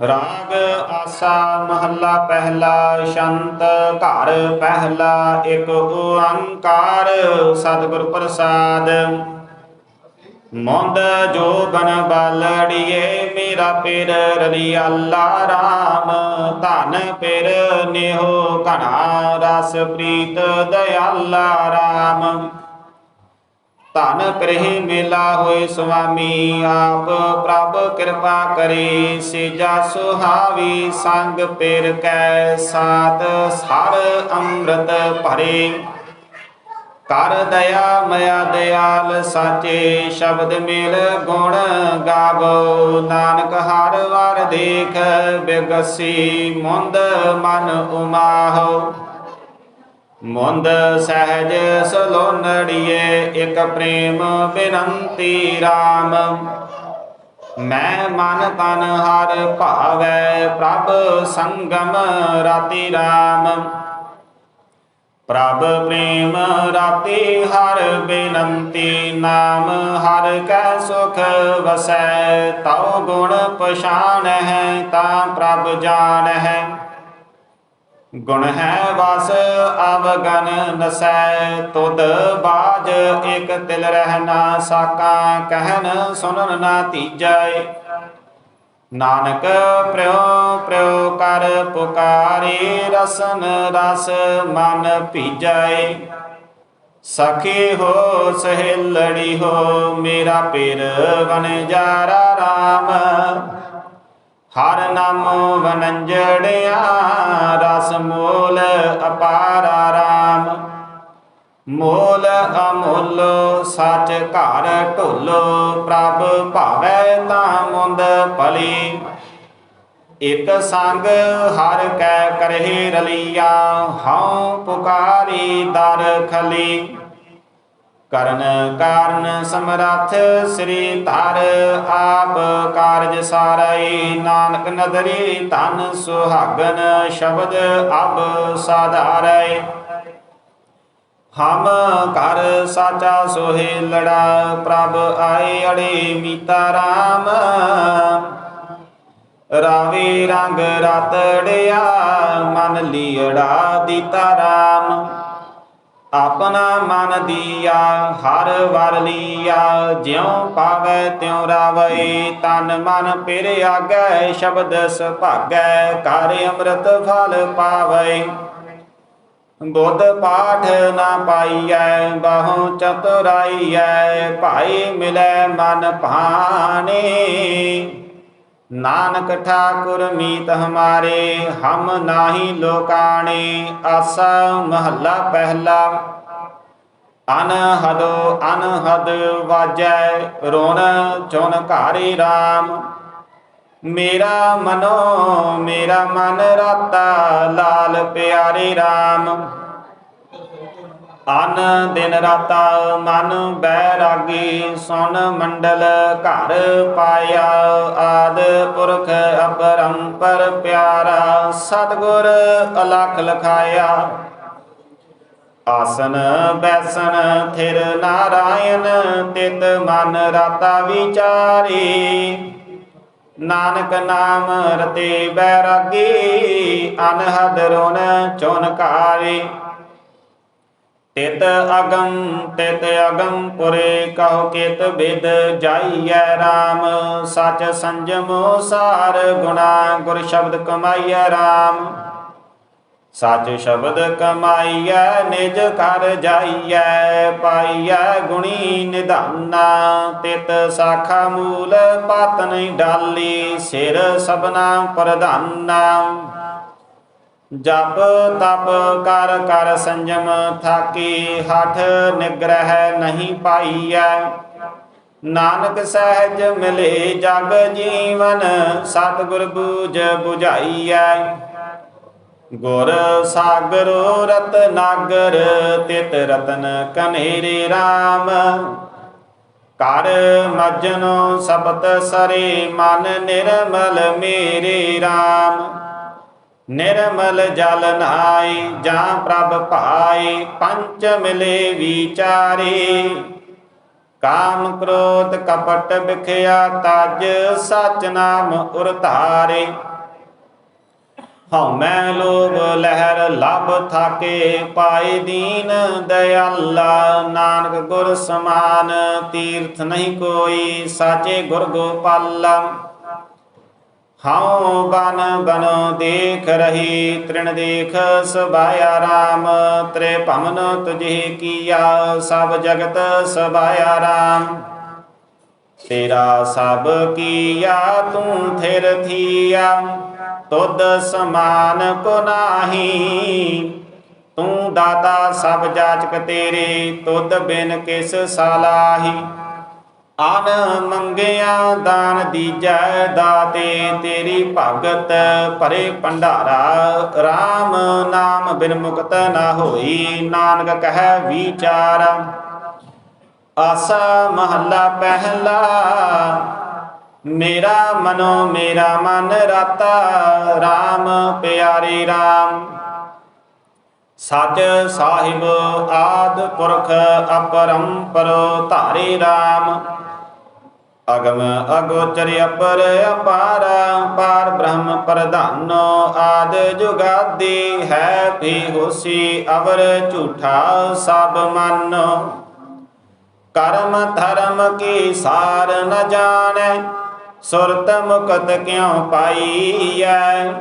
ਰਾਗ ਆਸਾ ਮਹੱਲਾ ਪਹਿਲਾ ਸ਼ੰਤ, ਘਰ ਪਹਿਲਾ ਇੱਕ ਓੰਕਾਰ, ਸਤਿਗੁਰ ਪ੍ਰਸਾਦ। ਮੋੰਦ ਜੋ ਬਨ ਬਾਲੜੀਏ, ਮੇਰਾ ਪਿਰ ਰਲਿਆਲਾ ਰਾਮ। ਧਨ ਪਿਰ ਨਿਹੋ ਘਣਾ, ਰਸ ਪ੍ਰੀਤ ਦਇਆਲਾ RAM ਧਨ ਕਰਹਿ ਮੇਲਾ ਹੋਏ ਸੁਆਮੀ, ਆਪ ਪ੍ਰਭ ਕਿਰਪਾ ਕਰੇ, ਸੇਜਾ ਸੁਹਾਵੀ ਸੰਗ ਪੇਰ ਕੈ ਸਾਤ ਸਰ ਅੰਮ੍ਰਿਤ ਭਰੇ। ਕਰ ਦਇਆ ਮਇਆ ਦਿਆਲ ਸਾਚੇ, ਸ਼ਬਦ ਮੇਲ ਗੁਣ ਗਾਵੋ। ਨਾਨਕ ਹਰ ਵਾਰ ਦੇਖ ਬਿਗਸੀ, ਮੁੰਦ ਮਨ ਉਮਾਹੋ। ਮੁੰਦ ਸਹਿਜ ਸਲੋਨੜੀਏ ਇਕ ਪ੍ਰੇਮ ਬਿਨੰਤੀ RAM ਮੈਂ ਮਨ ਤਨ ਹਰ ਭਾਵੈ, ਪ੍ਰਭ ਸੰਗਮ ਰਾਤੀ RAM ਪ੍ਰਭ ਪ੍ਰੇਮ ਰਾਤੀ ਹਰ ਬੇਨੰਤੀ, ਨਾਮ ਹਰ ਕੈ ਸੁਖ ਵਸੈ। ਤਉ ਗੁਣ ਪਛਾਨ ਹੈ ਤਾਂ ਪ੍ਰਭ ਜਾਣ ਹੈ ਗੁਣ ਹੈ ਵਸ, ਅਵਗਨ ਨਸੈ, ਤੁਧ ਬਾਜ, ਇਕ ਤਿਲ ਰਹਿ ਨਾ ਸਾਕਾ, ਕਹਿਨ ਸੁਨਨ ਨਾ ਤੀਜੈ। ਨਾਨਕ ਪ੍ਰਿਉ ਪ੍ਰਿਉ ਕਰ ਪੁਕਾਰੇ, ਰਸਨ ਰਸ ਮਨ ਭੀਜੈ। ਸਖੀ ਹੋ, ਸਹਿਲੜੀ ਹੋ, ਮੇਰਾ ਪੀਰ ਬਨ ਜਾਰਾ RAM ਹਰ ਨਾਮੋ ਵਨੰਜੜਿਆ, ਰਸ ਮੂਲ ਅਪਾਰਾ RAM ਮੂਲ ਅਮੁੱਲ ਸੱਚ ਘਰ ਢੋਲੋ, ਪ੍ਰਭ ਭਾਵੈ ਤਾਂ ਮੁੰਦ ਭਲੀ। ਇਕ ਸੰਗ ਹਰ ਕੈ ਕਰਹਿ ਰਲੀਆ, ਹਉ ਪੁਕਾਰੀ ਦਰ ਖਲੀ। ਕਰਨ ਕਾਰਨ ਸਮਰੱਥ ਸ੍ਰੀ ਧਰ ਆਪ ਕਾਰਜ ਸਾਰਈ ਨਾਨਕ ਨਦਰੀ ਧਨ ਸੁਹਾਗਨ ਸ਼ਬਦ ਅਬ ਸਾਧਾਰੈ। ਹਮ ਕਰ ਸਾਚਾ ਸੋਹਿ ਲੜਾ, ਪ੍ਰਭ ਆਏ ਅੜੇ ਮੀਤਾ ਰਾਮ। ਰਾਵੇ ਰੰਗ ਰਤੜਿਆ, ਮਨ ਲੀੜਾ ਦੀਤਾ ਰਾਮ। ਆਪਣਾ ਮਨ ਦੀਆ, ਹਰ ਵਰ ਲੀਆ। ਜਿਉ ਪਾਵੈ ਤਿਉ ਰਾਵੈ, ਤਨ ਮਨ ਪਿਰ ਆਗੈ, ਸ਼ਬਦ ਸੁਭਾਗੈ ਕਰ ਅੰਮ੍ਰਿਤ ਫਲ ਪਾਵੈ। ਬੁੱਧ ਪਾਠ ਨਾ ਪਾਈਐ, ਬਹੁ ਚਤੁਰਾਈਐ, ਭਾਈ ਮਿਲੈ ਮਨ ਭਾਣੇ। ਨਾਨਕ ਠਾਕੁਰ ਮੀਤ ਹਮਾਰੇ, ਹਮ ਨਾਹੀ ਲੋਕਾਣੇ, ਆਸਾ ਮਹੱਲਾ ਪਹਿਲਾ। ਅਨਹਦੋ, ਅਨਹਦ ਵਾਜੈ, ਰੋਣ ਚੁਨ ਘਾਰੀ RAM ਮੇਰਾ ਮਨੋ, ਮੇਰਾ ਮਨ ਰਾਤਾ, ਲਾਲ ਪਿਆਰੇ RAM ਅਨ ਦਿਨ ਰਾਤਾ ਮਨ ਬੈਰਾਗੀ, ਸੁਨ ਮੰਡਲ ਘਰ ਪਾਇਆ। ਆਦ ਪੁਰਖ ਅਪਰੰਪਰ ਪਿਆਰਾ, ਸਤਗੁਰ ਅਲਖ ਲਖਾਇਆ। ਆਸਨ ਬੈਸਨ ਥਿਰ ਨਾਰਾਇਣ, ਤਿਤ ਮਨ ਰਾਤਾ ਵਿਚਾਰੀ। ਨਾਨਕ ਨਾਮ ਰਤੇ ਬੈਰਾਗੀ, ਅਨਹਦ ਰੋਨ ਚੁਨ ਤਿਤ ਅਗਮ ਤਿਤ ਅਗਮ ਪੁਰੇ ਕਹੋ ਕਿਤ ਬਿਦ ਜਾਈਐ RAM ਸਚ ਸੰਜਮ ਸਾਰ ਗੁਣਾ, ਗੁਰ ਸ਼ਬਦ ਕਮਾਈਐ RAM ਸਚ ਸ਼ਬਦ ਕਮਾਈਐ, ਨਿਜ ਘਰ ਜਾਈਐ, ਪਾਈਐ ਗੁਣੀ ਨਿਧਾਨਾ। ਤਿਤ ਸਾਖਾ ਮੂਲ ਪਤ ਨਹੀਂ ਡਾਲੀ, ਸਿਰ ਸਭਨਾ ਪ੍ਰਧਾਨਾ। ਜਪ ਤਪ ਕਰ ਕਰ ਸੰਜਮ ਥਾਕੀ, ਹਠ ਨਿਗ੍ਰਹਿ ਨਹੀਂ ਪਾਈਐ। ਨਾਨਕ ਸਹਿਜ ਮਿਲੇ ਜਗ ਜੀਵਨ, ਸਤਿਗੁਰ ਬੂਝ 부ਝਾਈਐ ਗੁਰ ਸਾਗਰੋ ਰਤਨਾਗਰ ਤਿਤ ਰਤਨ ਕਨੇਰੇ RAM ਕਰ ਮਜਨੋ ਸਬਤ ਸਰੇ, ਮਨ ਨਿਰਮਲ ਮੇਰੇ RAM ਨਿਰਮਲ ਜਲ ਨਹਾਈ ਜਾਂ ਪ੍ਰਭ ਭਾਈ, ਪੰਚ ਮਿਲੇ ਵਿਚਾਰੇ। ਕਾਮ ਕ੍ਰੋਧ ਕਪਟ ਵਿਖਿਆ ਤਜ, ਸਚ ਨਾਮ ਉਰ ਧਾਰੇ ਲੋਭ ਲਹਿਰ ਲਭ ਥਾਕੇ, ਪਾਏ ਦੀਨ ਦਇਆਲਾ, ਨਾਨਕ ਗੁਰ ਸਮਾਨ, ਤੀਰਥ ਨਹੀਂ ਕੋਈ, ਸਾਚੇ ਗੁਰ ਗੋਪਾਲਾ। ਹਉ ਬਨ ਬਨ ਦੇਖ ਰਹੀ, ਤ੍ਰਿਣ ਦੇਖ ਸਬਾਇਆ RAM ਤ੍ਰੇ ਭਮਨ ਤੁਝੇ ਕੀਆ, ਸਭ ਜਗਤ ਸਬਾਇਆ RAM ਤੇਰਾ ਸਭ ਕੀਆ, ਤੂੰ ਥਿਰ ਥੀਆ। ਤੁਧ ਸਮਾਨ ਕੋ ਨਾਹੀ। ਤੂੰ ਦਾਤਾ ਸਭ ਜਾਚਕ ਤੇਰੇ, ਤੁਧ ਬਿਨ ਕਿਸ ਸਾਲਾਹੀ। ਆਨ ਮੰਗਿਆ ਦਾਨ ਦੀਜੈ ਦਾਤੇ, ਤੇਰੀ ਭਗਤ ਭਰੇ ਭੰਡਾਰਾ। RAM ਨਾਮ ਬਿਨ ਮੁਕਤ ਨਾ ਹੋਈ, ਨਾਨਕ ਕਹੈ ਵਿਚਾਰ। ਆਸਾ ਮਹੱਲਾ ਪਹਿਲਾ, ਮੇਰਾ ਮਨੋ ਮੇਰਾ ਮਨ ਰਾਤਾ। RAM ਪਿਆਰੇ RAM ਸਚ ਸਾਹਿਬ ਆਦ ਪੁਰਖ ਅਪਰੰਪਰ ਧਾਰੇ RAM ਅਗਮ ਅਗੋਚਰ ਅਪਰ ਅਪਾਰ ਪਾਰ ਬ੍ਰਹਮ ਪ੍ਰਧਾਨੋ ਆਦ ਜੁਗਾਦੀ, ਹੈ ਵੀ ਹੋਸੀ ਅਵਰ ਝੂਠਾ ਸਭ ਮੰਨੋ। ਕਰਮ ਧਰਮ ਕੀ ਸਾਰ ਨ ਜਾਣੈ, ਸੁਰਤ ਮੁਕਤ ਕਿਉ ਪਾਈਐ?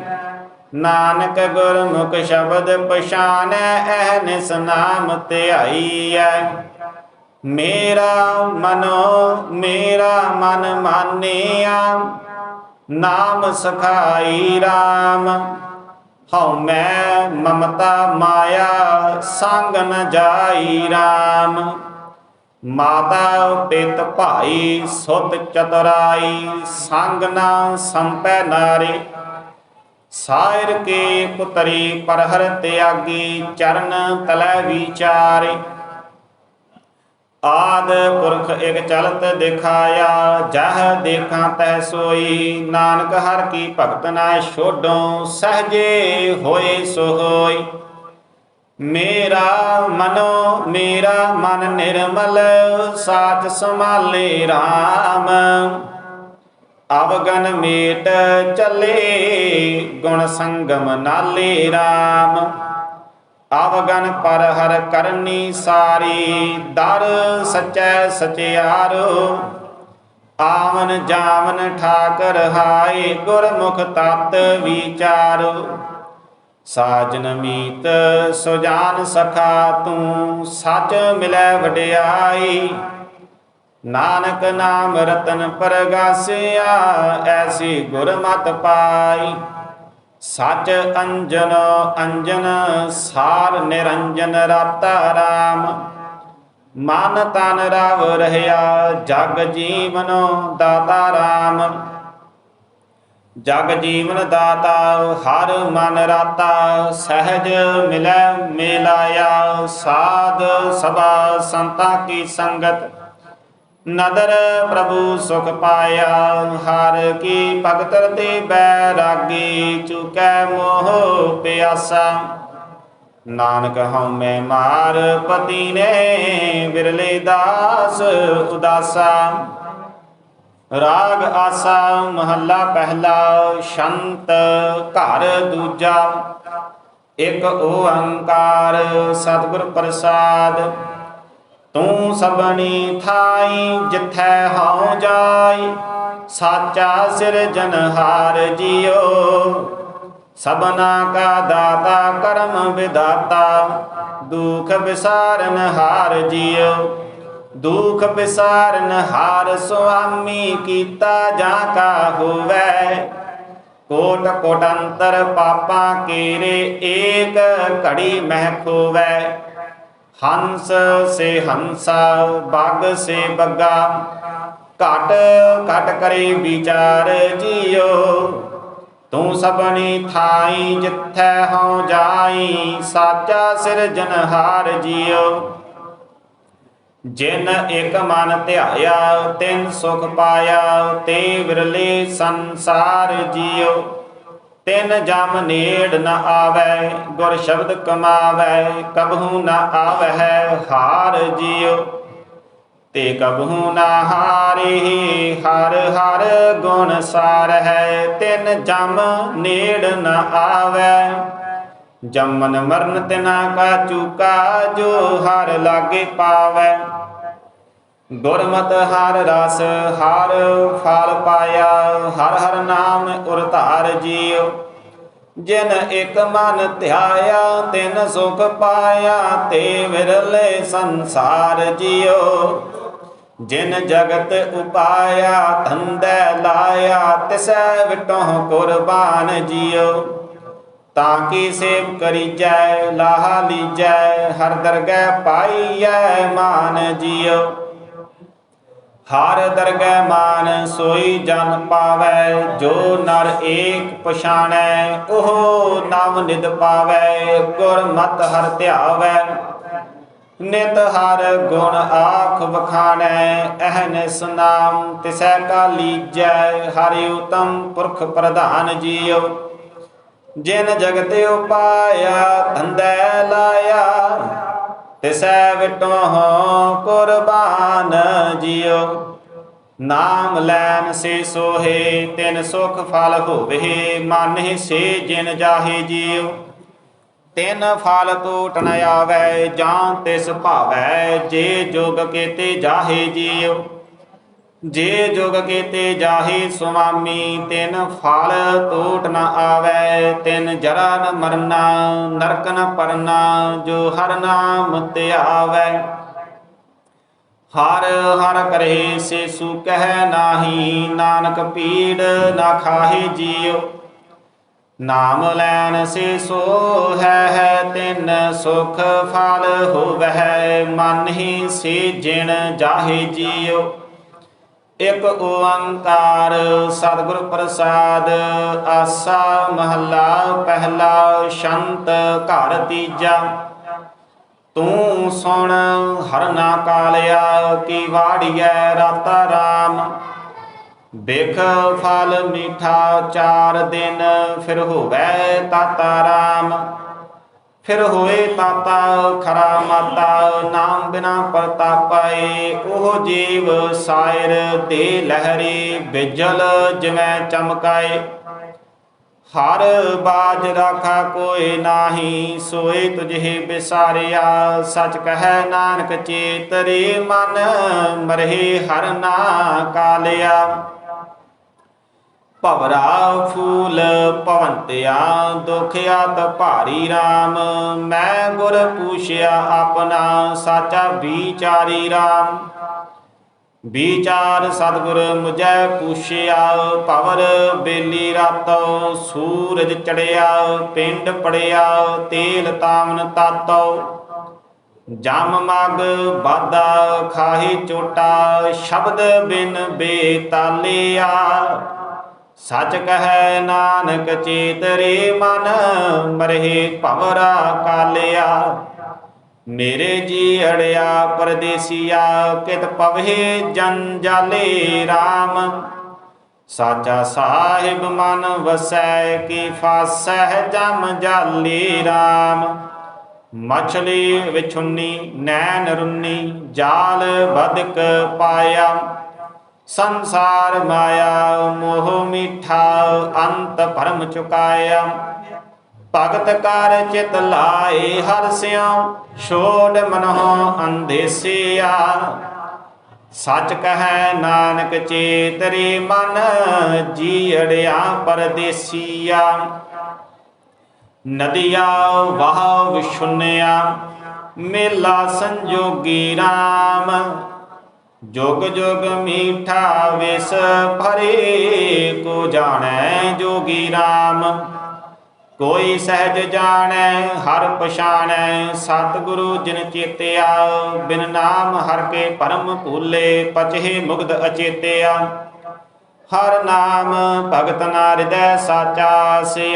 ਨਾਨਕ ਗੁਰਮੁਖ ਸ਼ਬਦ ਪਛਾਨੈ ਅਹਨਿਸ ਨਾਮ ਧਿਆਈਐ। ਮੇਰਾ ਮਨੋ, ਮੇਰਾ ਮਨ ਮਾਨਿਆ। ਨਾਮ ਸਖਾਈ RAM ਹਉ ਮੈਂ ਮਮਤਾ ਮਾਇਆ, ਸੰਗ ਨ ਜਾਈ RAM ਮਾਤਾ ਪਿਤ ਭਾਈ ਸੁਤ ਚਤੁਰਾਈ, ਸੰਗ ਨਾ ਸੰਪੈ ਨਾਰੇ। ਸਾਇਰ ਕੇ ਪੁਤਰੀ ਪਰਹਰ ਤਿਆਗੀ, ਚਰਨ ਤਲੈ ਵਿਚਾਰੇ। ਆਦ ਪੁਰਖ ਇਕ ਚਲਤ ਦਿਖਾਇਆ, ਜਹ ਦੇਖਾਂ ਤੈ ਸੋਈ। ਨਾਨਕ ਹਰ ਕੀ ਭਗਤ ਨਾ ਛੋਡੋ, ਸਹਜੇ ਹੋਏ ਸੋ ਹੋਈ ਮੇਰਾ ਮਨੋ, ਮੇਰਾ ਮਨ ਨਿਰਮਲ, ਸਾਚ ਸੰਭਾਲੇ RAM ਅਵਗਨ ਮੇਟ ਚੱਲੇ, ਗੁਣ ਸੰਗਮ ਨਾਲੇ RAM ਅਵਗਨ ਪਰ ਹਰ ਕਰਨੀ ਸਾਰੀ, ਦਰ ਸਚੈ ਸਚਿਆਰੋ। ਆਵਨ ਜਾਵਨ ਠਾਕਰ ਹਾਏ, ਗੁਰਮੁਖ ਤਤ ਵਿਚਾਰੋ। ਸਾਜਨ ਮੀਤ ਸੁਜਾਨ ਸਖਾ ਤੂੰ, ਸੱਚ ਮਿਲੈ ਵਡਿਆਈ। ਨਾਨਕ ਨਾਮ ਰਤਨ ਪਰਗਾਸਿਆ, ਐਸੀ ਗੁਰਮਤਿ ਪਾਈ। ਸਚ ਅੰਜਨ ਅੰਜਨ, ਸਾਰ ਨਿਰੰਜਨ ਰਾਤਾ RAM ਮਨ ਤਨ ਰਵ ਰਹਿਆ, ਜਗ ਜੀਵਨ ਦਾਤਾ RAM ਜਗ ਜੀਵਨ ਦਾਤਾ, ਹਰ ਮਨ ਰਾਤਾ, ਸਹਿਜ ਮਿਲੈ ਮਿਲਾਇਆ। ਸਾਧ ਸਭਾ ਸੰਤਾ ਕੀ ਸੰਗਤ ਨਦਰ ਪ੍ਰਭੂ ਸੁਖ ਪਾਇਆ, ਹਰ ਕੀ ਭਗਤ ਤੇ ਬੈਰਾਗੀ ਚੁਕੈ ਮੋਹ ਪਿਆਸਾ। ਨਾਨਕ ਹਉਮੈ ਮਾਰ ਪਤੀ ਨੇ ਬਿਰਲੇ ਦਾਸ ਉਦਾਸਾ। ਰਾਗ ਆਸਾ ਮਹੱਲਾ ਪਹਿਲਾ, ਸ਼ੰਤ ਘਰ ਦੂਜਾ। ਇਕ ਓੰਕਾਰ ਸਤਿਗੁਰ ਪ੍ਰਸਾਦ ਤੂੰ ਸਬਣੀ ਥਾਈ ਜਿਥੈ ਹਉ ਜਾਈ, ਸਾਚਾ ਸਿਰਜਨਹਾਰ ਜੀਓ ਸਭਨਾ ਕਾ ਦਾਤਾ ਕਰਮ ਵਿਦਾਤਾ, ਦੁਖ ਵਿਸਾਰਨ ਹਾਰ ਜੀਓ ਦੁਖ ਵਿਸਾਰਨ ਹਾਰ ਸੁਆਮੀ ਕੀਤਾ ਜਾਂ ਕਾ ਹੋਵੈ। ਕੋਟ ਕੋਟ ਅੰਤਰ ਪਾਪਾਂ ਕੇਰੇ ਏਕ ਘੜੀ ਮਹਿ ਖੋਵੈ। ਹੰਸ ਸੇ ਹੰਸਾ, ਬਗ ਸੇ ਬੱਗਾ। ਘਟ ਘਟ ਕਰੇ ਵਿਚਾਰ ਜੀਓ। ਤੂੰ ਸਬਣੀ ਥਾਈ ਜਿੱਥੈ ਹਉ ਜਾਈ, ਸਾਚਾ ਸਿਰਜਨਹਾਰ ਜੀਓ। ਜਿਨ ਇਕ ਮਨ ਧਿਆਇਆ, ਤਿਨ ਸੁਖ ਪਾਇਆ, ਤੇ ਵਿਰਲੇ ਸੰਸਾਰ ਜੀਓ। ਤਿਨ ਜਮ ਨੇੜ ਨ ਆਵੈ, ਗੁਰ ਸ਼ਬਦ ਕਮਾਵੈ, ਕਬਹੂ ਨ ਆਵੈ ਹਾਰ ਜੀਓ ਤੇ ਕਬਹੂ ਨਾ ਹਾਰੇ ਹਰ ਹਰ ਗੁਣ ਸਾਰ ਹੈ ਤਿਨ ਜਮ ਨੇੜ ਨ ਆਵੈ। ਜਮਨ ਮਰਨ ਤਿਨਾ ਕਾ ਚੂਕਾ, ਜੋ ਹਰ ਲਾਗੇ ਪਾਵੈ। ਗੁਰਮਤਿ ਹਰ ਰਸ, ਹਰ ਫਲ ਪਾਇਆ, ਹਰ ਹਰ ਨਾਮ ਉਰ ਧਾਰ ਜੀਉ ਜਿਨ ਇੱਕ ਮਨ ਧਿਆਇਆ, ਤਿਨ ਸੁਖ ਪਾਇਆ, ਤੇ ਵਿਰਲੇ ਸੰਸਾਰ ਜੀਉ ਜਿਨ ਜਗਤ ਉਪਾਇਆ, ਧੰਦੈ ਲਾਇਆ, ਤਿਸੈ ਵਿਟੋਂ ਕੁਰਬਾਨ ਜੀਉ ਤਾਂ ਕੀ ਸੇਵ ਕਰੀਜੈ, ਲਾਹਾ ਲੀਜੈ, ਹਰ ਦਰਗਹਿ ਪਾਈਐ ਮਾਨ ਜੀਉ ਹਰ ਦਰਗਹਿ ਮਾਨ ਸੋਈ ਜਨ ਪਾਵੈ, ਜੋ ਨਰ ਏਕ ਪਛਾਣੈ, ਉਹ ਨਵ ਨਿਦ ਪਾਵੈ, ਗੁਰ ਮਤ ਹਰ ਧਿਆਵੈ। ਨਿਤ ਹਰ ਗੁਣ ਆਖ ਵਖਾਣੈ ਅਹਨਿਸ ਨਾਮ ਤਿਸੈ ਕਾ ਲੀਜੈ, ਹਰਿ ਉਤਮ ਪੁਰਖ ਪ੍ਰਧਾਨ ਜੀਉ। ਜਿਨ ਜਗਤ ਉਪਾਇਆ, ਧੰਦੈ ਲਾਇਆ ਤਿਸੈ ਵਿਟੋ ਕੁਰਬਾਨ ਜੀਉ। ਨਾਮ ਲੈਨ ਸੇ ਸੋਹੇ, ਤਿਨ ਸੁਖ ਫਲ ਹੋਵੇ, ਮਨ ਹੀ ਸੇ ਜਿਨ ਜਾਹੇ ਜੀਉ। ਤਿਨ ਫਲ ਟੂਟ ਨ ਆਵੈ, ਜਾਂ ਤਿਸ ਭਾਵੈ, ਜੇ ਜੋਗ ਕੇਤੇ ਜਾਹੇ ਜੀਉ। ਜੇ ਜੋਗ ਕੇਤੇ ਜਾਹੇ ਸੁਆਮੀ, ਤਿਨ ਫਲ ਟੂਟ ਨ ਆਵੈ, ਤਿਨ ਜਰਾ ਨ ਮਰਨਾ, ਨਰਕ ਨ ਪਰਨਾ, ਜੋ ਹਰ ਨਾਮ ਧਿਆਵੈ ਹਰ ਹਰ ਕਰੇ ਸੇ ਸੂ ਕਹਿ ਨਾਹੀ, ਨਾਨਕ ਪੀੜ ਨਾ ਖਾਹੇ ਜੀਉ। ਨਾਮ ਲੈਣ ਸੇ ਸੋ ਹੈ ਹੈ ਤਿਨ ਸੁਖ ਫਲ ਹੋਵੈ, ਮਨ ਹੀ ਸੇ ਜਿਣ ਜਾਹੇ ਜੀਉ। ਇਕ ਓੰਕਾਰ ਸਤਿਗੁਰ ਪ੍ਰਸਾਦ, ਆਸਾ ਮਹੱਲਾ, ਪਹਿਲਾ ਸ਼ੰਤ ਘਰ ਤੀਜਾ। ਤੂੰ ਸੁਣ ਹਰਨਾ ਕਾਲਿਆ, ਕੀ ਵਾੜੀਐ ਰਾਤਾ ਰਾਮ। ਬਿਖ ਫਲ ਮੀਠਾ ਚਾਰ ਦਿਨ, ਫਿਰ ਹੋਵੇ ਤਾਤਾ ਰਾਮ। ਫਿਰ ਹੋਏ ਤਾਤਾ, ਖਰਾ ਮਾਤਾ, ਨਾਮ ਬਿਨਾ ਪ੍ਰਤਾਪਾਏ ਉਹ ਜੀਵ ਸਾਇਰ ਦੇ ਲਹਿਰੀ ਬਿਜਲ ਜਿਵੇਂ ਚਮਕਾਏ। ਹਰ ਬਾਜ ਰਾਖਾ ਕੋਈ ਨਾਹੀ, ਸੋਏ ਤੁਝੇ ਬਿਸਾਰਿਆ। ਸਚ ਕਹੈ ਨਾਨਕ ਚੇਤਰੇ, ਮਨ ਮਰਹਿ ਹਰ ਨਾ ਕਾਲਿਆ। ਭਵਰਾ ਫੂਲ ਭਵੰਤਿਆ ਦੁਖਿਆ ਤ ਭਾਰੀ RAM ਮੈਂ ਗੁਰ ਪੂਛਿਆ ਆਪਣਾ, ਸਾਚਾ ਵਿਚਾਰੀ RAM ਵਿਚਾਰ ਸਤਿਗੁਰ ਮੁਝੈ ਪੂਛਿਆ, ਭਵਰ ਬੇਲੀ ਰਾਤੋ ਸੂਰਜ ਚੜਿਆ ਪਿੰਡ ਪੜਿਆ ਤੇਲ ਤਾਮਨ ਤਾਤੋ। ਜਮ ਮਗ ਬਾਦਾ ਖਾਹੀ ਚੋਟਾ, ਸ਼ਬਦ ਬਿਨ ਬੇਤਾਲਿਆ। ਸਚ ਕਹੈ ਨਾਨਕ ਚੇਤਰੇ ਮਨ, ਮਰਹਿ ਭਵਰਾ ਕਾਲਿਆ। ਮੇਰੇ ਜੀ ਅੜਿਆ ਪਰਦੇਸੀਆ, ਕਿਤ ਪਵਹਿ ਜਨ ਜਾਲੇ RAM ਸਾਚਾ ਸਾਹਿਬ ਮਨ ਵਸੈ, ਕੀ ਫਾਸੈ ਜਮ ਜਾਲੀ RAM ਮਛਲੀ ਵਿਛੁੰਨੀ, ਨੈਣ ਰੁੰਨੀ, ਜਾਲ ਬਦਕ ਪਾਇਆ। ਸੰਸਾਰ ਮਾਇਆ, ਮੋਹ ਮਿਠਾ, ਅੰਤ ਭਰਮ ਚੁਕਾਇਆ। ਭਗਤ ਕਰ ਚਿਤ ਲਾਏ ਹਰ ਸਿਉ, ਛੋੜ ਮਨਹੁ ਅੰਧੇਸਿਆ। ਸਚ ਕਹੈ ਨਾਨਕ ਚੇਤਰੇ ਮਨ, ਜੀੜਿਆ ਪਰਦੇਸੀਆ। ਨਦੀਆ ਵਾਹ ਵਿਸ਼ੁੰਨਿਆ ਮੇਲਾ ਸੰਜੋਗੀ RAM ਜੁਗ ਜੁਗ ਮੀਠਾ ਵਿਸ ਭਰੇ, ਕੋ ਜਾਣੈ ਜੋਗੀ RAM ਕੋਈ ਸਹਿਜ ਜਾਣੈ, ਹਰ ਪਛਾਣੈ, ਸਤਿਗੁਰੂ ਜਿਨ ਚੇਤਿਆ, ਬਿਨ ਨਾਮ ਹਰ ਕੇ ਪਰਮ ਭੂਲੇ, ਪਚਹਿ ਮੁਗਧ ਅਚੇਤਿਆ। ਹਰ ਨਾਮ ਭਗਤ ਨਾ ਹਿਰਦੈ ਸਾਚਾ ਸੇ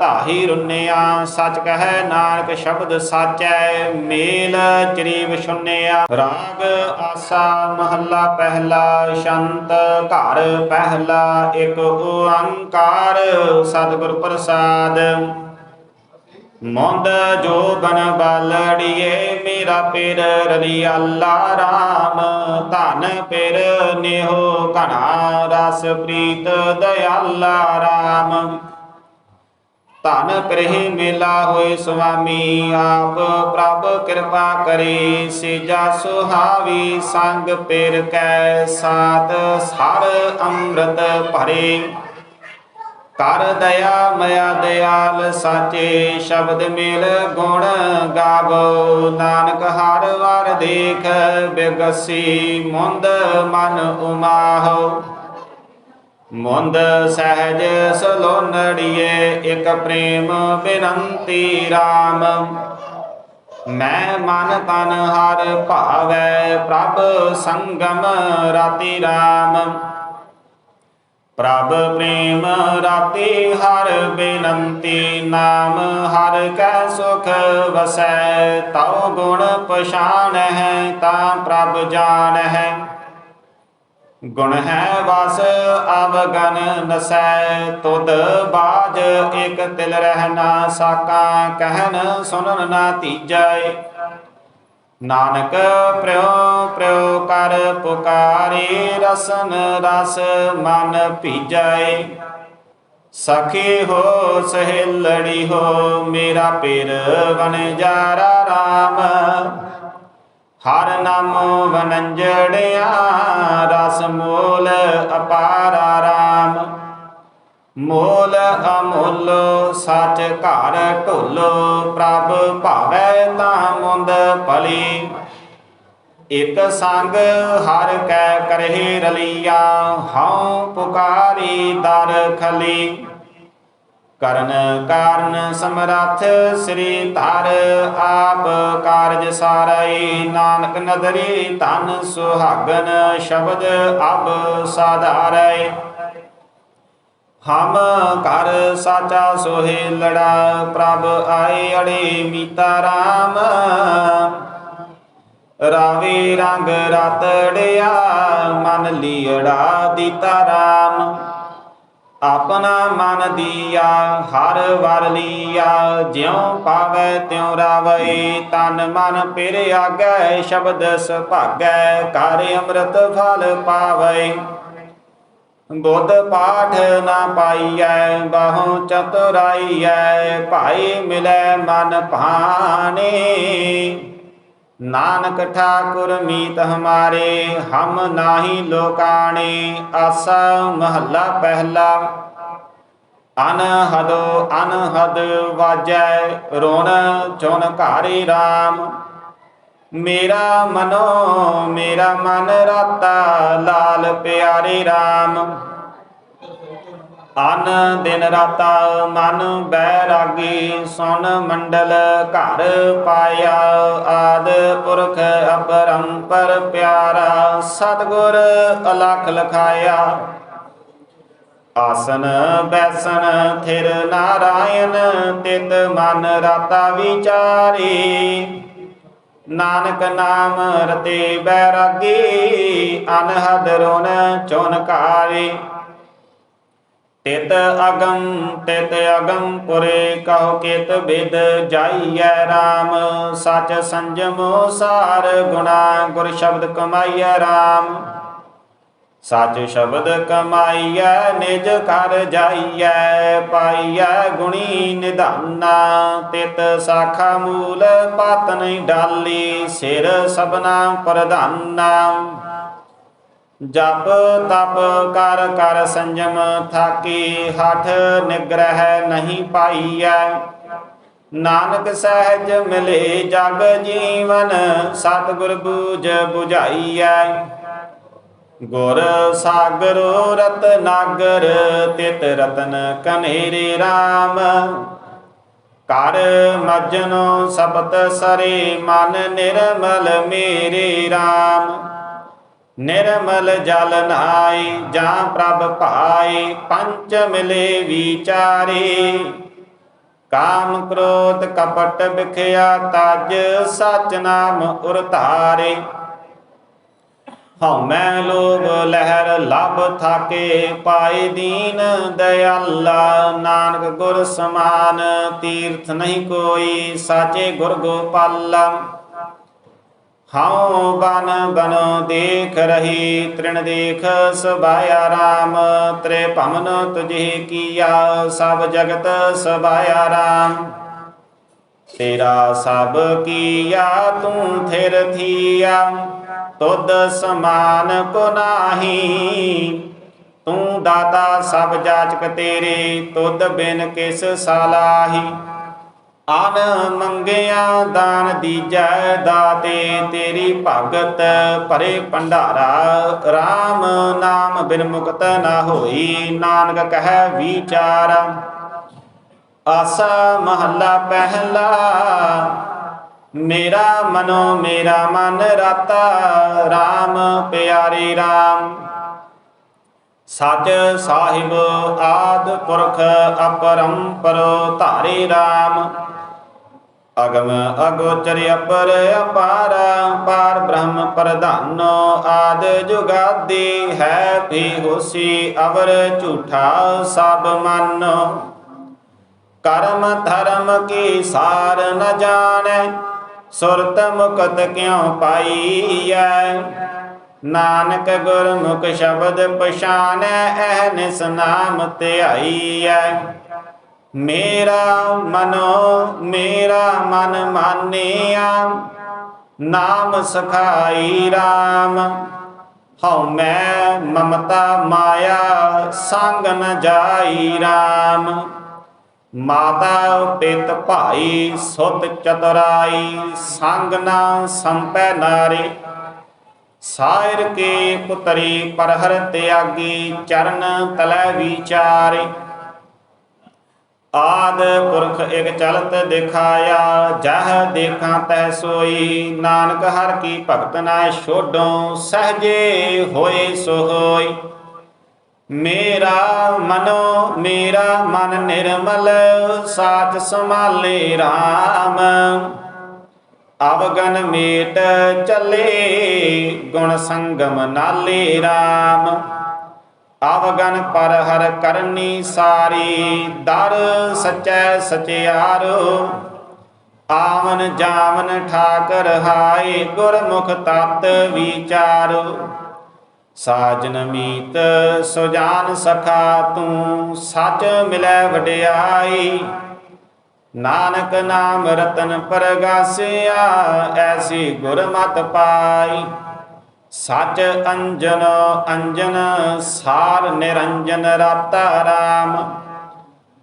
ਧਾਹੀ ਰੁੰਨਿਆ। ਸਚ ਕਹੈ ਨਾਨਕ ਸ਼ਬਦ ਸਾਚੈ, ਮੇਲ ਚਰੀ ਵਿਸ਼ੁੰਨਿਆ ਰਾਗ ਆਸਾ ਮਹੱਲਾ ਪਹਿਲਾ, ਸ਼ੰਤ ਘਰ ਪਹਿਲਾ, ਇੱਕ ਓੰਕਾਰ ਸਤਿਗੁਰ ਪ੍ਰਸਾਦ। ਮੁੰਦ ਜੋ ਬਨ ਬਾਲੜੀਏ, ਮੇਰਾ ਪੇਰ ਰਲਿਆਲਾ RAM ਧਨ ਪੇਰ ਨਿਹੋ ਘਣਾ ਰਸ ਪ੍ਰੀਤ ਦਇਆਲਾ RAM ਧਨ ਕਰਹਿ ਮੇਲਾ ਹੋਏ ਸੁਆਮੀ, ਆਪ ਪ੍ਰਭ ਕਿਰਪਾ ਕਰੇ, ਸੇਜਾ ਸੁਹਾਵੀ ਸੰਗ ਪੇਰ ਕੈ ਸਾਤ ਸਰ ਅੰਮ੍ਰਿਤ ਭਰੇ। ਕਰ ਦਇਆ ਮਇਆ ਦਿਆਲ ਸਾਚੇ ਸ਼ਬਦ ਮੇਲ ਗੁਣ ਗਾਵੋ। ਨਾਨਕ ਹਰ ਵਾਰ ਦੇਖ ਬਿਗਸੀ ਮੁੰਦ ਮਨ ਉਮਾਹੋ। ਮੁੰਦ ਸਹਿਜ ਸਲੋਨੜੀਏ, ਇਕ ਪ੍ਰੇਮ ਬਿਨੰਤੀ RAM ਮੈਂ ਮਨ ਤਨ ਹਰ ਭਾਵੈ ਪ੍ਰਭ ਸੰਗਮ ਰਾਤੀ RAM ਪ੍ਰਭ ਪ੍ਰੇਮ ਰਾਤੀ ਹਰ ਬੇਨੰਤੀ, ਨਾਮ ਹਰ ਕੈ ਸੁਖ ਵਸੈ, ਤਉ ਗੁਣ ਪਛਾਨ ਹੈ ਤਾਂ ਪ੍ਰਭ ਜਾਣ ਹੈ ਗੁਣ ਹੈ ਵਸ ਅਵਗਨ ਨਸੈ, ਤੁਧ ਬਾਜ ਇਕ ਤਿਲ ਰਹਿ ਨਾ ਸਾਕਾ ਕਹਿਨ ਸੁਨਨ ਨਾ ਤੀਜੈ। ਨਾਨਕ ਪ੍ਰਯੋ ਪ੍ਰਯੋ ਕਰ ਪੁਕਾਰੇ, ਰਸਨ ਰਸ ਮਨ ਭੀਜੈ। ਸਖੀ ਹੋ, ਸਹੇਲੜੀ ਹੋ, ਮੇਰਾ ਪੇਰ ਬਨ ਜਾਰਾ RAM ਹਰ ਨਾਮ ਵਨੰਜੜਿਆ, ਰਸ ਮੂਲ ਅਪਾਰਾ RAM ਮੋਲ ਅਮੁੱਲ, ਸਚ ਘਰ ਢੋਲੋ, ਪ੍ਰਭ ਭਾਵੈ ਤਾਂ ਮੁੰਦ ਭਲੀ। ਇਕ ਸੰਗ ਹਰ ਕੈ ਕਰਹਿ ਰਲੀਆ, ਹਉ ਪੁਕਾਰੀ ਦਰ ਖਲੀ। ਕਰਨ ਕਾਰਨ ਸਮਰੱਥ ਸ੍ਰੀ ਧਰ, ਆਪ ਕਾਰਜ ਸਾਰਈ। ਨਾਨਕ ਨਦਰੀ ਧਨ ਸੁਹਾਗਨ ਸ਼ਬਦ ਅਬ ਸਾਧਾਰੈ। ਹਮ ਕਰ ਸਾਚਾ ਸੋਹਿ ਲੜਾ, ਪ੍ਰਭ ਆਏ ਅੜੇ ਮੀਤਾ RAM ਰਾਵੇ ਰੰਗ ਰਤੜਿਆ, ਮਨ ਲੀੜਾ ਦੀਤਾ RAM ਆਪਣਾ ਮਨ ਦੀਆ, ਹਰ ਵਰ ਲੀਆ, ਜਿਉ ਪਾਵੈ ਤਿਉ ਰਾਵੈ, ਤਨ ਮਨ ਪਿਰ ਆਗੈ, ਸ਼ਬਦ ਸੁਭਾਗੈ ਕਰ ਅੰਮ੍ਰਿਤ ਫਲ ਪਾਵੈ। ਬੁੱਧ ਪਾਠ ਨਾ ਪਾਈਐ, ਬਹੁ ਚਤੁਰਾਈਐ, ਭਾਈ ਮਿਲੈ ਮਨ ਭਾਣੇ। ਨਾਨਕ ਠਾਕੁਰ ਮੀਤ ਹਮਾਰੇ, ਹਮ ਨਾਹੀ ਲੋਕਾਣੇ, ਆਸਾ ਮਹੱਲਾ ਪਹਿਲਾ। ਅਨਹਦੋ ਅਨਹਦ ਵਾਜੈ, ਰੋਣ ਚੁਨ ਘਾਰੀ RAM ਮੇਰਾ ਮਨੋ, ਮੇਰਾ ਮਨ ਰਾਤਾ, ਲਾਲ ਪਿਆਰੇ RAM ਅਨ ਦਿਨ ਰਾਤਾ, ਮਨ ਬੈਰਾਗੀ ਸੁਨ ਮੰਡਲ ਘਰ ਪਾਇਆ। ਆਦ ਪੁਰਖ ਅਪਰੰਪਰ ਪਿਆਰਾ, ਸਤਗੁਰ ਅਲਖ ਲਖਾਇਆ। ਆਸਨ ਬੈਸਨ, ਥਿਰ ਨਾਰਾਇਣ, ਤਿਤ ਮਨ ਰਾਤਾ ਵਿਚਾਰੀ। ਨਾਨਕ ਨਾਮ ਰਤੇ ਬੈਰਾਗੀ, ਅਨਹਦ ਰੋਨ ਚੁਨਕਾਰੀ ਤਿਤ ਅਗਮ ਤਿਤ ਅਗਮ ਪੁਰੇ ਕਹੋ ਕਿਤ ਬਿਦ ਜਾਈਐ RAM ਸਚ ਸੰਜਮ ਸਾਰ ਗੁਣਾ, ਗੁਰ ਸ਼ਬਦ ਕਮਾਈਐ RAM ਸਚ ਸ਼ਬਦ ਕਮਾਈਐ, ਨਿਜ ਘਰ ਜਾਈਐ, ਪਾਈਐ ਗੁਣੀ ਨਿਧਾਨਾ, ਤਿਤ ਸਾਖਾ ਮੂਲ ਪਤ ਨਹੀਂ ਡਾਲੀ, ਸਿਰ ਸਬਨਾ ਪ੍ਰਧਾਨਾ। ਜਪ ਤਪ ਕਰ ਕਰ ਸੰਜਮ ਥਾਕੀ, ਹਠ ਨਿਗ੍ਰਹਿ ਨਹੀਂ ਪਾਈਐ। ਨਾਨਕ ਸਹਿਜ ਮਿਲੇ ਜਗ ਜੀਵਨ, ਸਤਿਗੁਰ ਬੂਝ 부ਝਾਈਐ ਗੁਰ ਸਾਗਰ ਰਤਨਾਗਰ ਤਿਤ ਰਤਨ ਕਨੇਰੇ RAM ਕਰ ਮਜਨੋ ਸਬਤ ਸਰੇ, ਮਨ ਨਿਰਮਲ ਮੇਰੇ RAM ਨਿਰਮਲ ਜਲ ਨਾਈ ਜਾਂ ਪ੍ਰਭ ਭਾਈ, ਪੰਚ ਮਿਲੇ ਵਿਚਾਰੇ। ਕਾਮ ਕ੍ਰੋਧ ਕਪਟ ਵਿਖਿਆ, ਤਜ ਸਚ ਨਾਮ ਉਰਤਾਰੇ। ਹਉਮੈ ਲੋਭ ਲਹਿਰ ਲਭ ਥਾਕੇ, ਪਾਏ ਦੀਨ ਦਇਆਲਾ, ਨਾਨਕ ਗੁਰ ਸਮਾਨ, ਤੀਰਥ ਨਹੀਂ ਕੋਈ, ਸਾਚੇ ਗੁਰ ਗੋਪਾਲਾ। ਹਉ ਬਨ ਬਨ ਦੇਖ ਰਹੀ, ਤ੍ਰਿਣ ਦੇਖ ਸਬਾਇਆ ਰਾਮ, ਤ੍ਰੇ ਭਮਨ ਤੁਝੇ ਕੀਆ, ਸਭ ਜਗਤ ਸਬਾਇਆ ਰਾਮ। ਤੇਰਾ ਸਭ ਕੀਆ, ਤੂੰ ਥਿਰ ਥੀਆ, ਤੁਧ ਸਮਾਨ ਕੋ ਨਾਹੀ। ਤੂੰ ਦਾਤਾ ਸਭ ਜਾਚਕ ਤੇਰੇ, ਤੁਧ ਬਿਨ ਕਿਸ ਸਾਲਾਹੀ। ਅਨ ਮੰਗਿਆ ਦਾਨ ਦੀਜੈ, ਦਾਤੇ ਤੇਰੀ ਭਗਤ ਭਰੇ ਭੰਡਾਰਾ। RAM ਨਾਮ ਬਿਨ ਮੁਕਤ ਨਾ ਹੋਈ, ਨਾਨਕ ਕਹੈ ਵਿਚਾਰ। ਆਸਾ ਮਹੱਲਾ ਪਹਿਲਾ। ਮੇਰਾ ਮਨੋ ਮੇਰਾ ਮਨ ਰਾਤਾ RAM ਪਿਆਰੇ RAM ਸਚ ਸਾਹਿਬ ਆਦ ਪੁਰਖ ਅਪਰੰਪਰ ਧਾਰੇ RAM ਅਗਮ ਅਗੋਚਰ ਅਪਰ ਅਪਾਰ, ਪਾਰ ਬ੍ਰਹਮ ਪ੍ਰਧਾਨੋ ਆਦ ਜੁਗਾਦੀ ਹੈ ਵੀ ਹੋਸੀ ਅਵਰ ਝੂਠਾ ਸਭ ਮੰਨੋ। ਕਰਮ ਧਰਮ ਕੀ ਸਾਰ ਨ ਜਾਣੈ, ਸੁਰਤ ਮੁਕਤ ਕਿਉ ਪਾਈਐ? ਨਾਨਕ ਗੁਰਮੁਖ ਸ਼ਬਦ ਪਛਾਨੈ ਅਹਨਿਸ ਨਾਮ ਧਿਆਈਐ। ਮੇਰਾ ਮਨੋ, ਮੇਰਾ ਮਨ ਮਾਨਿਆ, ਨਾਮ ਸਖਾਈ RAM ਹਉ ਮੈਂ ਮਮਤਾ ਮਾਇਆ, ਸੰਗ ਨ ਜਾਈ RAM ਮਾਤਾ ਪਿਤ ਭਾਈ ਸੁਤ ਚਤੁਰਾਈ, ਸੰਗ ਨਾ ਸੰਪੈ ਨਾਰੀ। ਸਾਇਰ ਕੇ ਪੁਤਰੀ ਪਰਹਰ ਤਿਆਗੀ, ਚਰਨ ਤਲੈ ਵਿਚਾਰੇ। ਆਦ ਪੁਰਖ ਇਕ ਚਲਤ ਦਿਖਾਇਆ, ਜਹ ਦੇਖਾਂ ਤੈ ਸੋਈ। ਨਾਨਕ ਹਰ ਕੀ ਭਗਤ ਨਾ ਛੋਡੋ, ਸਹਜੇ ਹੋਏ ਸੋ ਹੋਈ ਮੇਰਾ ਮਨੋ, ਮੇਰਾ ਮਨ ਨਿਰਮਲ, ਸਾਚ ਸਮਾਲੇ RAM ਅਵਗਨ ਮੇਟ ਚੱਲੇ, ਗੁਣ ਸੰਗਮ ਨਾਲੇ RAM ਅਵਗਨ ਪਰ ਹਰ ਕਰਨੀ ਸਾਰੀ, ਦਰ ਸਚੈ ਸਚਿਆਰੋ। ਆਵਨ ਜਾਵਨ ਠਾਕਰ ਹਾਏ, ਗੁਰਮੁਖ ਤਤ ਵਿਚਾਰੋ। ਸਾਜਨ ਮੀਤ ਸੁਜਾਨ ਸਖਾ ਤੂੰ, ਸੱਚ ਮਿਲੈ ਵਡਿਆਈ। ਨਾਨਕ ਨਾਮ ਰਤਨ ਪਰਗਾਸਿਆ, ਐਸੀ ਗੁਰਮਤ ਪਾਈ। ਸਚ ਅੰਜਨ ਅੰਜਨ ਸਾਰ ਨਿਰੰਜਨ ਰਾਤਾ ਰਾਮ।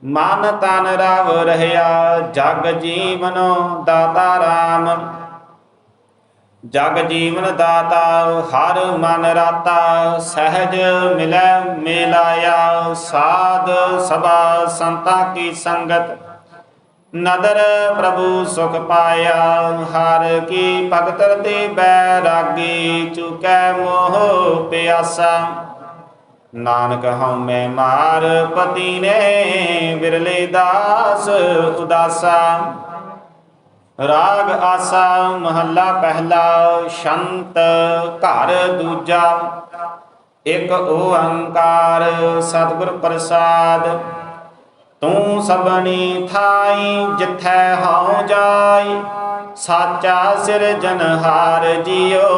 ਮਨ ਤਨ ਰਵ ਰਹਿਆ, ਜਗ ਜੀਵਨੋ ਦਾਤਾ ਰਾਮ। ਜਗ ਜੀਵਨ ਦਾਤਾ, ਹਰ ਮਨ ਰਾਤਾ, ਸਹਿਜ ਮਿਲੈ ਮੇਲਾਇਆ, ਸਾਧ ਸਭਾ ਸੰਤਾ ਕੀ ਸੰਗਤ। ਨਦਰ ਪ੍ਰਭੂ ਸੁਖ ਪਾਇਆ, ਹਰ ਕੀ ਭਗਤ ਤੇ ਬੈਰਾਗੀ, ਚੁਕੈ ਮੋਹ ਪਿਆਸਾ। ਨਾਨਕ ਹਉਮੈ ਮਾਰ ਪਤੀ ਨੇ, ਬਿਰਲੇ ਦਾਸ ਉਦਾਸਾ। ਰਾਗ ਆਸਾ ਮਹੱਲਾ ਪਹਿਲਾ, ਸ਼ੰਤ ਘਰ ਦੂਜਾ। ਇੱਕ ਓੰਕਾਰ ਸਤਿਗੁਰ ਪ੍ਰਸਾਦ। ਤੂੰ ਸਬਣੀ ਥਾਈ ਜਿਥੈ ਹਉ ਜਾਈ, ਸਾਚਾ ਸਿਰਜਨਹਾਰ ਜੀਓ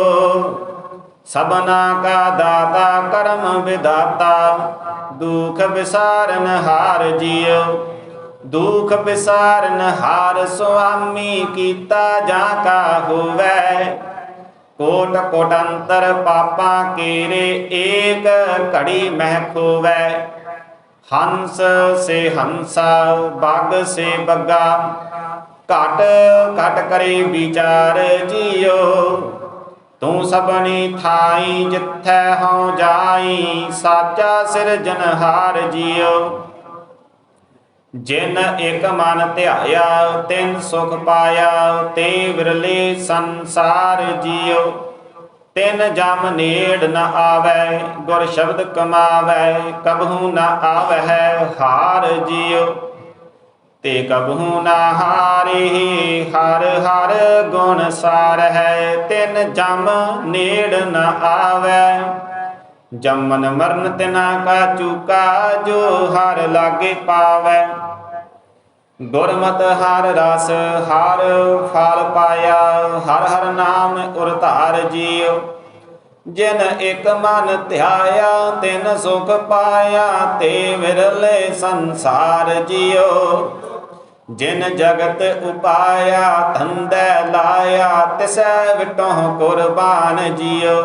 ਸਭਨਾ ਕਾ ਦਾਤਾ ਕਰਮ ਵਿਦਾਤਾ, ਦੁਖ ਵਿਸਾਰਨ ਹਾਰ ਜੀਓ ਦੁਖ ਵਿਸਾਰਨ ਹਾਰ ਸੁਆਮੀ ਕੀਤਾ ਜਾਂ ਕਾ ਹੋਵੇ। ਕੋਟ ਕੋਟ ਅੰਤਰ ਪਾਪਾਂ ਕੀਰੇ ਏਕ ਘੜੀ ਮਹਿ ਖੋਵੇ। ਹੰਸ ਸੇ ਹੰਸਾ, ਬਗ ਸੇ ਬੱਗਾ, ਘਟ ਘਟ ਕਰੇ ਵਿਚਾਰ ਜੀਓ। ਤੂੰ ਸਭਨੀ ਥਾਈ ਜਿੱਥੈ ਹਉ ਜਾਈ, ਸਾਚਾ ਸਿਰਜਨਹਾਰ ਜੀਓ। ਜਿਨ ਇਕ ਮਨ ਧਿਆਇਆ, ਤਿਨ ਸੁਖ ਪਾਇਆ, ਤੇ ਵਿਰਲੇ ਸੰਸਾਰ ਜੀਓ। ਤਿਨ ਜਮ ਨੇੜ ਨ ਆਵੈ, ਗੁਰ ਸ਼ਬਦ ਕਮਾਵੈ, ਕਬਹੂ ਨ ਆਵੈ, ਹਾਰ ਜੀਓ। ਤੇ ਕਬਹੂ ਨਾ ਹਾਰੇ, ਹਰ ਹਰ ਗੁਣ ਸਾਰ ਹੈ ਤਿਨ ਜਮ ਨੇੜ ਨ ਆਵੈ। ਜੰਮਨ ਮਰਨ ਤਿਨਾ ਕਾ ਚੂਕਾ ਜੋ ਹਰ ਲਾਗੇ ਪਾਵੈ। ਗੁਰਮਤ ਹਰ ਰਸ, ਹਰ ਫਲ ਪਾਇਆ। ਹਰ ਹਰ ਨਾਮ ਉਰ ਧਾਰ ਜੀਉ ਜਿਨ ਇਕ ਮਨ ਧਿਆਇਆ, ਤਿਨ ਸੁਖ ਪਾਇਆ, ਤੇ ਵਿਰਲੇ ਸੰਸਾਰ ਜੀਉ ਜਿਨ ਜਗਤ ਉਪਾਇਆ, ਧੰਦੈ ਲਾਇਆ, ਤਿਸੈ ਵਿਟੋਂ ਕੁਰਬਾਨ ਜੀਉ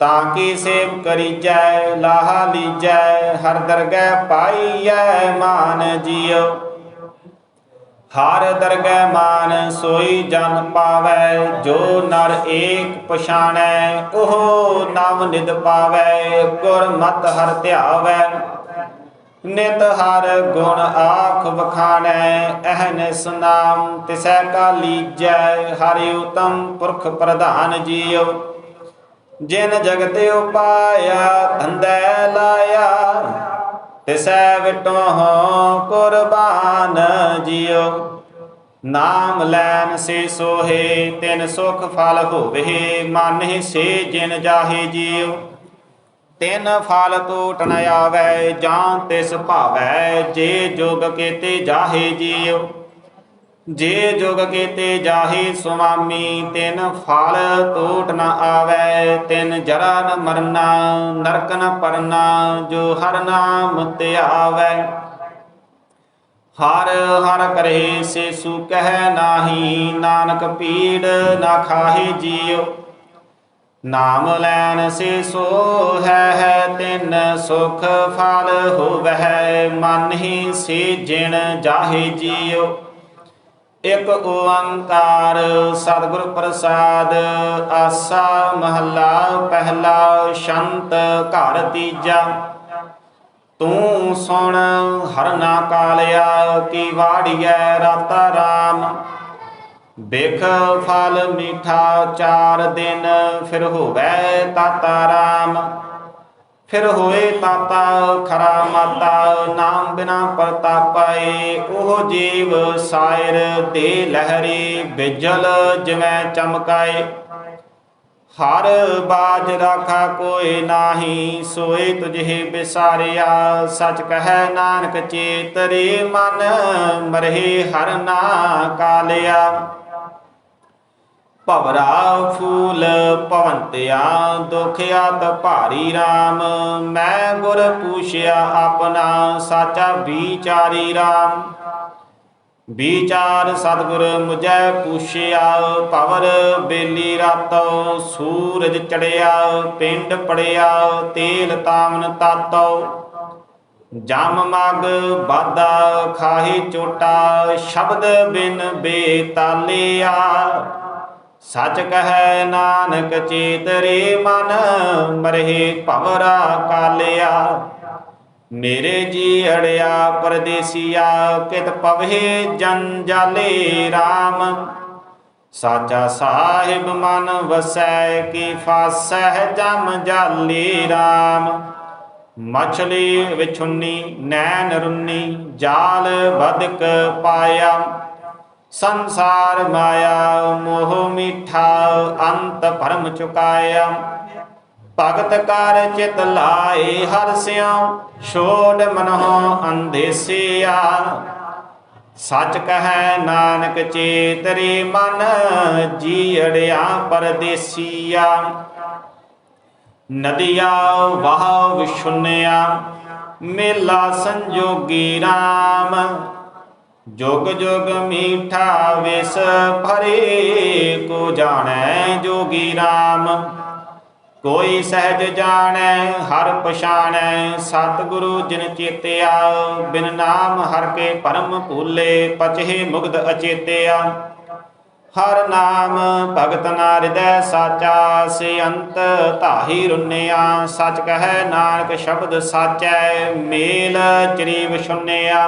ਤਾਂ ਕੀ ਸੇਵ ਕਰੀਜੈ, ਲਾਹਾ ਲੀਜੈ, ਹਰ ਦਰਗਹਿ ਪਾਈਐ ਮਾਨ ਜੀਉ ਹਰ ਦਰਗਹਿ ਮਾਨ ਸੋਈ ਜਨ ਪਾਵੈ, ਜੋ ਨਰ ਏਕ ਪਛਾਣੈ, ਉਹ ਨਵ ਨਿਦ ਪਾਵੈ, ਗੁਰ ਮਤ ਹਰ ਧਿਆਵੈ। ਨਿਤ ਹਰ ਗੁਣ ਆਖ ਵਖਾਣੈ ਅਹਨਿਸ ਨਾਮ ਤਿਸੈ ਕਾ ਲੀਜੈ, ਹਰਿ ਉਤਮ ਪੁਰਖ ਪ੍ਰਧਾਨ ਜੀਉ ਜਿਨ ਜਗਤ ਉਪਾਇਆ, ਧੰਦੈ ਲਾਇਆ ਤਿਸੈ ਹੋ ਕੁਰਬਾਨ ਜੀਉ। ਨਾਮ ਲੈਨ ਸੇ ਸੋਹੇ, ਤਿਨ ਸੁਖ ਫਲ ਹੋਵੇ, ਮਨ ਸੇ ਜਿਨ ਜਾਹੇ ਜੀਉ। ਤਿਨ ਫਲ ਟੂਟ ਨ ਆਵੈ, ਜਾਂ ਤਿਸ ਭਾਵੈ, ਜੇ ਜੋਗ ਕੇਤੇ ਜਾਹੇ ਜੀਉ। ਜੇ ਜੋਗ ਕੇਤੇ ਜਾਹੇ ਸੁਆਮੀ, ਤਿਨ ਫਲ ਟੂਟ ਨ ਆਵੈ, ਤਿਨ ਜਰਾ ਨ ਮਰਨਾ, ਨਰਕ ਨ ਪਰਨਾ, ਜੋ ਹਰ ਨਾਮ ਧਿਆਵੈ ਹਰ ਹਰ ਕਰੇ ਸੇ ਸੁ ਕਹਿ ਨਾਹੀ, ਨਾਨਕ ਪੀੜ ਨਾ ਖਾਹੇ ਜੀਉ। ਨਾਮ ਲੈਣ ਸੇ ਸੋ ਹੈ ਹੈ ਤਿਨ ਸੁਖ ਫਲ ਹੋਵੈ ਮਨ ਹੀ ਸੇ ਜਿਣ ਜਾਹੇ ਜੀਉ। ਇਕ ਓੰਕਾਰ ਸਤਿਗੁਰ ਪ੍ਰਸਾਦ, ਆਸਾ ਮਹੱਲਾ, ਪਹਿਲਾ ਸ਼ੰਤ ਘਰ ਤੀਜਾ। ਤੂੰ ਸੁਣ ਹਰਨਾ ਕਾਲਿਆ, ਕੀ ਵਾੜੀਐ ਰਾਤਾ ਰਾਮ। ਬਿਖ ਫਲ ਮੀਠਾ ਚਾਰ ਦਿਨ, ਫਿਰ ਹੋਵੇ ਤਾਤਾ ਰਾਮ। ਫਿਰ ਹੋਏ ਤਾਤਾ, ਖਰਾ ਮਾਤਾ, ਨਾਮ ਬਿਨਾ ਪ੍ਰਤਾਪਾਏ, ਉਹ ਜੀਵ ਸਾਇਰ ਦੇ ਲਹਿਰੀ ਬਿਜਲ ਜਿਵੇਂ ਚਮਕਾਏ। ਹਰ ਬਾਜ ਰਾਖਾ ਕੋਈ ਨਾਹੀ, ਸੋਏ ਤੁਝੇ ਬਿਸਾਰਿਆ, ਸਚ ਕਹੈ ਨਾਨਕ ਚੇਤਰੇ, ਮਨ ਮਰਹਿ ਹਰ ਨਾ ਕਾਲਿਆ। ਭਵਰਾ ਫੂਲ ਭਵੰਤਿਆ ਦੁਖਿਆ ਤ ਭਾਰੀ RAM ਮੈਂ ਗੁਰ ਪੂਛਿਆ ਆਪਣਾ, ਸਾਚਾ ਵਿਚਾਰੀ RAM ਵਿਚਾਰ ਸਤਿਗੁਰ ਮੁਝੈ ਪੂਛਿਆ, ਭਵਰ ਬੇਲੀ ਰਾਤੋ ਸੂਰਜ ਚੜਿਆ ਪਿੰਡ ਪੜਿਆ ਤੇਲ ਤਾਮਨ ਤਾਤੋ। ਜਮ ਮਗ ਬਾਦਾ ਖਾਹੀ ਚੋਟਾ, ਸ਼ਬਦ ਬਿਨ ਬੇਤਾਲਿਆ। ਸਚ ਕਹੈ ਨਾਨਕ ਚੇਤਰੇ ਮਨ, ਮਰਹਿ ਭਵਰਾ ਕਾਲਿਆ। ਮੇਰੇ ਜੀ ਅੜਿਆ ਪਰਦੇਸੀਆ, ਕਿਤ ਪਵਹਿ ਜੰਜਾਲੇ RAM ਸਾਚਾ ਸਾਹਿਬ ਮਨ ਵਸੈ, ਕੀ ਫਾਸਹਿ ਜਮ ਜਾਲੀ RAM ਮਛਲੀ ਵਿਛੁੰਨੀ, ਨੈਣ ਰੁੰਨੀ, ਜਾਲ ਬਦਕ ਪਾਇਆ। ਸੰਸਾਰ ਮਾਇਆ ਮੋਹ ਮਿਠਾ ਅੰਤ ਭਰਮ ਚੁਕਾਇਆ। ਭਗਤ ਕਰ ਚਿਤ ਲਾਏ ਹਰ ਸਿਉ, ਛੋੜ ਮਨਹੁ ਅੰਧੇਸਿਆ। ਸਚ ਕਹੈ ਨਾਨਕ ਚੇਤਰੇ ਮਨ, ਜੀੜਿਆ ਪਰਦੇਸੀਆ। ਨਦੀਆ ਵਾਹ ਵਿਸ਼ੁੰਨਿਆ ਮੇਲਾ ਸੰਜੋਗੀ RAM ਜੁਗ ਜੁਗ ਮੀਠਾ ਵਿਸ ਭਰੇ, ਕੋ ਜਾਣੈ ਜੋਗੀ RAM ਕੋਈ ਸਹਿਜ ਜਾਣੈ, ਹਰ ਪਛਾਣੈ, ਸਤਿਗੁਰੂ ਜਿਨ ਚੇਤਿਆ, ਬਿਨ ਨਾਮ ਹਰ ਕੇ ਪਰਮ ਭੂਲੇ, ਪਚਹਿ ਮੁਗਧ ਅਚੇਤਿਆ। ਹਰ ਨਾਮ ਭਗਤ ਨਾ ਹਿਰਦੈ ਸਾਚਾ, ਸੇ ਅੰਤ ਧਾਹੀ ਰੁੰਨਿਆ। ਸਚ ਕਹੈ ਨਾਨਕ ਸ਼ਬਦ ਸਾਚੈ, ਮੇਲ ਚਰੀਵ ਸੁਨਿਆ